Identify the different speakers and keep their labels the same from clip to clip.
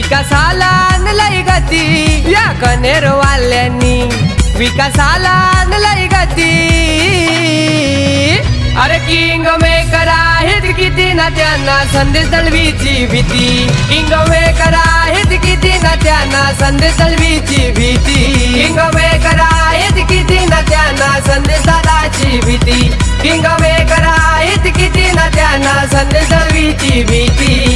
Speaker 1: विकासाला आणलाय गती. या कनेरवाल्यांनी विकासाला आणलाय गती. अरे किंग मेकर आहेत किती ना त्यांना संदेश दळवीची भीती. किंग मेकर आहेत किती ना त्यांना संदेश दळवीची भीती. किंग मेकर आहेत किती ना त्यांना संदेश दादाची भीती. किंग मेकर आहेत किती ना त्यांना संदेश दळवीची भीती.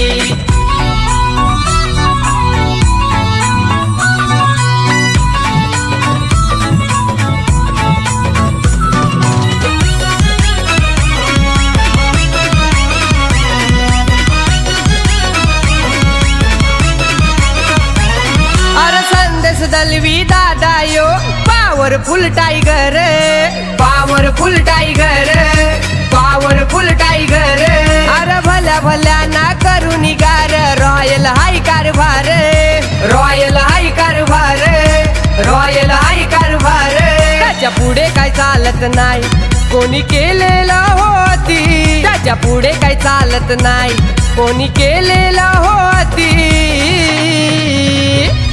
Speaker 1: संदेश दलवी दादा यो powerful tiger powerful tiger powerful tiger अरे भल्या भल्या ना करून गार रॉयल हाय कारभार. रॉयल हाय कारभार. रॉयल हाय कारभार. त्याच्या पुढे काय चालत नाही? कोणी केलेलं होती? त्याच्या पुढे काय चालत नाही? कोणी केलेलं होती?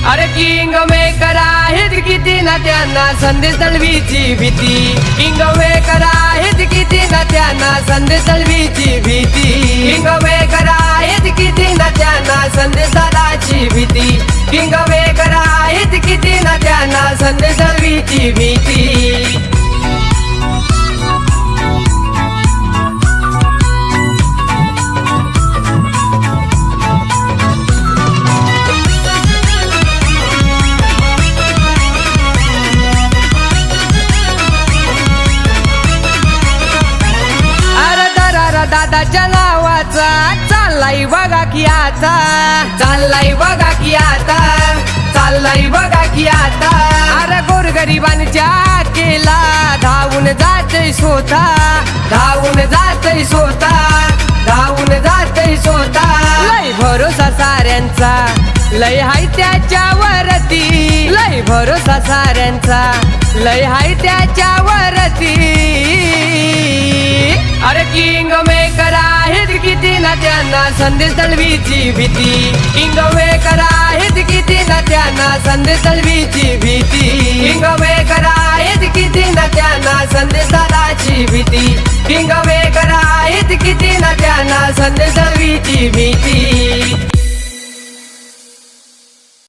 Speaker 1: अरे किंग मेकर आहेत किती ना त्यांना संदेश दळवीची भीती. किंग मेकर आहेत किती ना त्यांना संदेश दळवीची भीती. किंग मेकर आहेत किती ना त्यांना संदेश दादाची भीती. किंग मेकर आहेत किती ना त्यांना संदेश दळवीची भीती. चाललाय बघा की आता. चाललाय बघा की आता. चाललाय बघा की आता. अरे गोरगरिबांच्या केला धावून जातय स्वतः. धावून जातय स्वतः. धावून जातय स्वतः. लय भरोसा साऱ्यांचा. लय हाय त्याच्यावरती. लय भरोसा साऱ्यांचा. लय हाय त्याच्यावरती. अरे किंग मेकर ना त्यांना संदेश दळवीची भीती. इंगवेकर आहेत किती ना त्यांना संदेश दळवीची भीती. इंगवेकर आहेत किती ना त्यांना संदेश दादाची भीती. इंगवेकर आहेत किती ना त्यांना संदेश दळवीची भीती.